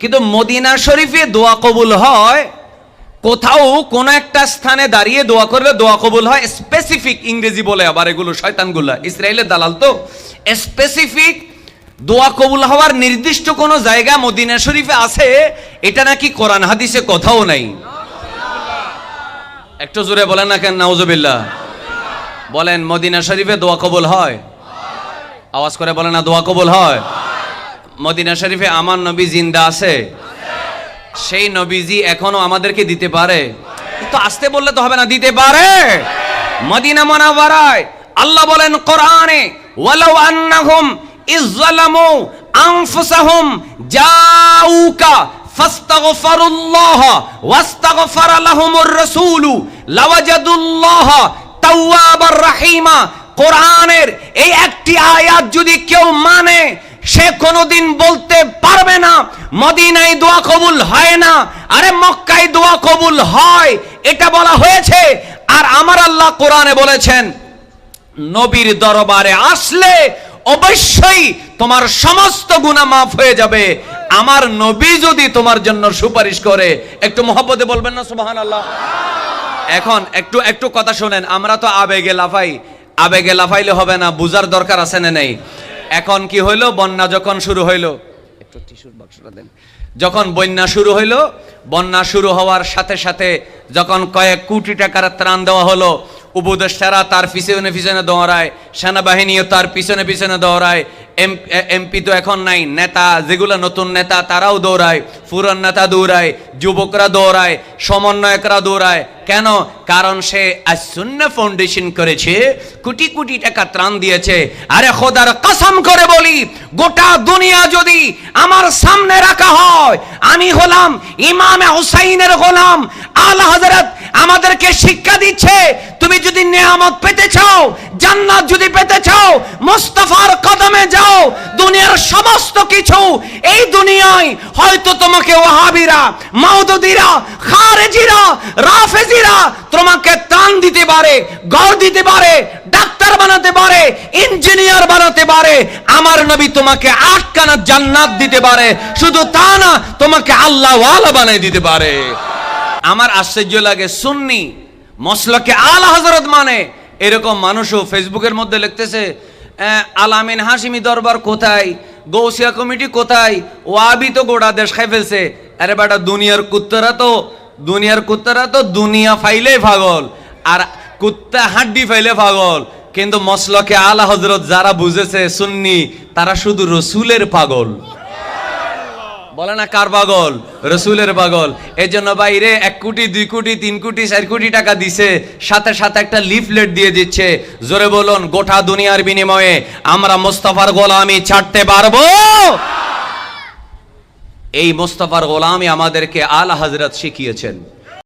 কিন্তু মদিনা শরীফে দোয়া কবুল হয়, কোথাও কোন একটা স্থানে দাঁড়িয়ে দোয়া করলে দোয়া কবুল হয়। স্পেসিফিক ইংরেজি বলে আবার এগুলো শয়তানগুলা। ইসরায়েলের দালাল তো। স্পেসিফিক দোয়া কবুল হওয়ার নির্দিষ্ট কোনো জায়গা মদিনা শরীফে আছে? এটা নাকি কোরআন হাদিসে কোথাও নাই। একটু জোরে বলেন না কেন, নাউজুবিল্লাহ। বলেন, মদিনা শরীফে দোয়া কবুল হয়? আওয়াজ করে বলেন না, দোয়া কবুল হয়? মদিনা শরীফে আমার নবী জিন্দা আছে? সেই নবীজি এখনও আমাদেরকে দিতে পারে? তো আসতে বললে তো হবে না, দিতে পারে। মদিনা মানাওয়ারায় আল্লাহ বলেন কোরআনে, ওয়ালাউ আন্নাহুম ইজ্জালামু আনফুসাহুম জাউকা ফাস্তাগফিরুল্লাহ ওয়াস্তাগফার লাহুমুর রাসূলু লাওয়াজাদুল্লাহ তাওয়াবার রাহিমা। কোরআনের এই একটি আয়াত যদি কেউ মানে সে কোনোদিন বলতে পারবে না, মদিনায় দোয়া কবুল হয় না, আরে মক্কায় দোয়া কবুল হয়, এটা বলা হয়েছে। আর আমার আল্লাহ কোরআনে বলেছেন, নবীর দরবারে আসলে অবশ্যই তোমার সমস্ত গুণা মাফ হয়ে যাবে। আমার নবী যদি তোমার জন্য সুপারিশ করে, একটু মহব্বতে বলবেন না, সুবহানাল্লাহ? এখন একটু একটু কথা শোনেন, আমরা তো আবেগে লাফাই, আবেগে লাফাইলে হবে না, বুঝার দরকার আছে না নেই? এখন কি হইল? বন্যা যখন শুরু হইল। একটু টিস্যুর বাক্সটা দেন। যখন বন্যা শুরু হইল বন্যা শুরু হওয়ার সাথে সাথে যখন কয়েক কোটি টাকার ত্রাণ দেওয়া হলো উপদেষ্টারা তার পিছনে পিছনে দৌড়ায় সেনাবাহিনীও তার পিছনে পিছনে দৌড়ায় এমপি তো এখন নাই। নেতা, যেগুলো নতুন নেতা, তারাও দৌড়ায়। পুরান নেতা দৌড়ায়, যুবকরা দৌড়ায়, সমন্বয়করা দৌড়ায়। কেন? কারণ সে আসুন্না ফাউন্ডেশন করেছে, কোটি কোটি টাকা ত্রাণ দিয়েছে। আরে খোদার কসম করে বলি, গোটা দুনিয়া যদি আমার সামনে রাখা হয়, আমি হলাম ইমামে হুসাইনের গোলাম। আলা হযরত আমাদেরকে শিক্ষা দিচ্ছে, তুমি যদি নিয়ামত পেতে চাও, জান্নাত যদি পেতে চাও, মুস্তাফার দুনিয়ার সমস্ত কিছু এই দুনিয়ায় হয়তো তোমাকে ওয়াহাবিরা মাউদুদিরা খারেজিরা, রাফেজিরা তোমাকে ত্রাণ দিতে পারে, গড় দিতে পারে, ডাক্তার বানাতে পারে, ইঞ্জিনিয়ার বানাতে পারে। আমার নবী তোমাকে আটকানা জান্নাত দিতে পারে। শুধু তা না, তোমাকে আল্লাহ ওয়ালা বানিয়ে দিতে পারে। আমার আশ্চর্য লাগে, সুন্নি, মসলকে আলা হজরত মানে। এরকম মানুষও ফেসবুকের মধ্যে লিখতেছে আলামিন হাসিমি দরবার কোথায়? গৌসিয়া কমিটি কোথায়? ওয়াবি তো গোটা দেশ খাই ফেলছে। আরে বেটা, দুনিয়ার কুত্তারা তো, দুনিয়ার কুত্তারা তো দুনিয়া ফাইলে পাগল। আর কুত্তা হাড্ডি ফাইলে পাগল। কিন্তু মসলকে আলা হজরত যারা বুঝেছে সুন্নি, তারা শুধু রসুলের পাগল। বলে না কার পাগল? রসুলের পাগল। এই জন্য বাইরে এক কোটি, দুই কোটি, তিন কোটি, চার কোটি টাকা দিছে। সাথে সাথে একটা লিফলেট দিয়ে দিচ্ছে। জোরে বলুন, গোটা দুনিয়ার বিনিময়ে আমরা মোস্তফার গোলামি ছাড়তে পারব? এই মোস্তফার গোলামি আমাদেরকে আল হজরত শিখিয়েছেন।